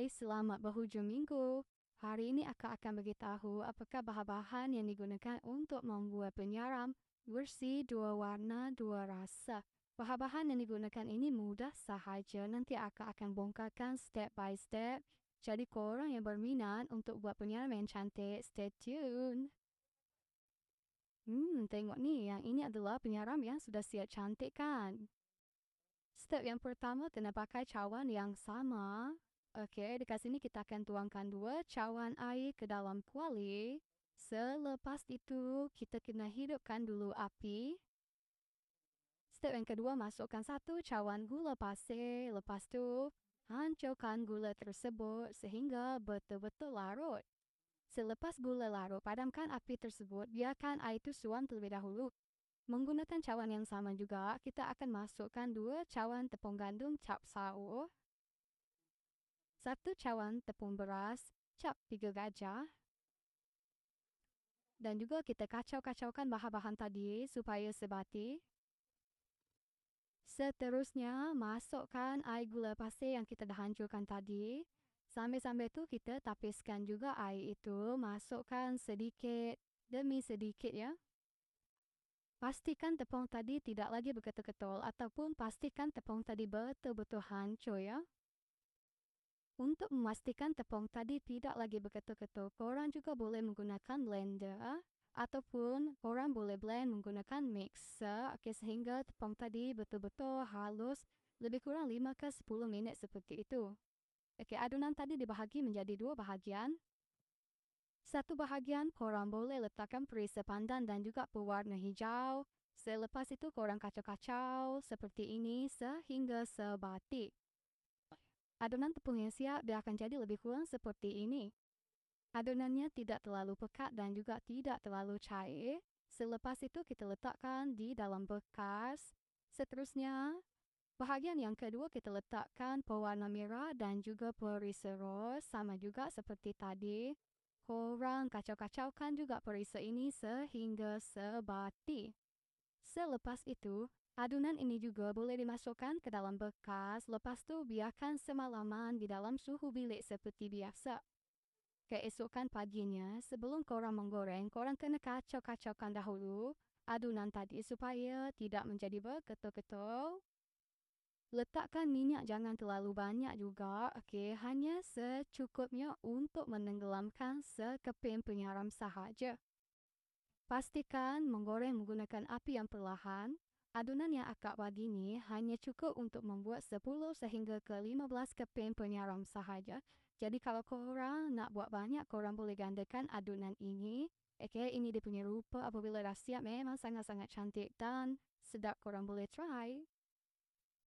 Hai, selamat berhujung minggu. Hari ini aku akan beritahu apakah bahan-bahan yang digunakan untuk membuat penyaram bersih dua warna dua rasa. Bahan-bahan yang digunakan ini mudah sahaja. Nanti aku akan bongkarkan step by step. Jadi korang yang berminat untuk buat penyaram yang cantik, stay tune. Hmm, tengok ni. Yang ini adalah penyaram yang sudah siap cantik kan? Step yang pertama, kena pakai cawan yang sama. Okey, dekat sini kita akan tuangkan dua cawan air ke dalam kuali. Selepas itu, kita kena hidupkan dulu api. Step yang kedua, masukkan satu cawan gula pasir. Lepas tu, hancurkan gula tersebut sehingga betul-betul larut. Selepas gula larut, padamkan api tersebut. Biarkan air itu suam terlebih dahulu. Menggunakan cawan yang sama juga, kita akan masukkan dua cawan tepung gandum cap saur satu cawan tepung beras, cap tiga gajah. Dan juga kita kacau-kacaukan bahan-bahan tadi supaya sebati. Seterusnya, masukkan air gula pasir yang kita dah hancurkan tadi. Sambil-sambil tu kita tapiskan juga air itu. Masukkan sedikit demi sedikit ya. Pastikan tepung tadi tidak lagi berketul-ketul ataupun pastikan tepung tadi betul-betul hancur ya. Untuk memastikan tepung tadi tidak lagi berketul-ketul, korang juga boleh menggunakan blender ataupun korang boleh blend menggunakan mixer okay, sehingga tepung tadi betul-betul halus lebih kurang 5 ke 10 minit seperti itu. Okay, adunan tadi dibahagi menjadi dua bahagian. Satu bahagian korang boleh letakkan perisa pandan dan juga pewarna hijau. Selepas itu korang kacau-kacau seperti ini sehingga sebati. Adonan tepung yang siap dia akan jadi lebih kurang seperti ini. Adonannya tidak terlalu pekat dan juga tidak terlalu cair. Selepas itu kita letakkan di dalam bekas. Seterusnya, bahagian yang kedua kita letakkan pewarna merah dan juga perisa ros sama juga seperti tadi. Korang kacau-kacaukan juga perisa ini sehingga sebati. Selepas itu, Adunan ini juga boleh dimasukkan ke dalam bekas, lepas tu biarkan semalaman di dalam suhu bilik seperti biasa. Keesokan paginya, sebelum korang menggoreng, korang kena kacau-kacaukan dahulu adunan tadi supaya tidak menjadi berketul-ketul. Letakkan minyak jangan terlalu banyak juga, okay? hanya secukupnya untuk menenggelamkan sekeping penyaram sahaja. Pastikan menggoreng menggunakan api yang perlahan Adunan yang akak bagi ni hanya cukup untuk membuat 10 sehingga ke 15 keping penyaram sahaja. Jadi kalau korang nak buat banyak, korang boleh gandakan adunan ini. Okay, ini dia punya rupa apabila dah siap memang sangat-sangat cantik dan sedap korang boleh try.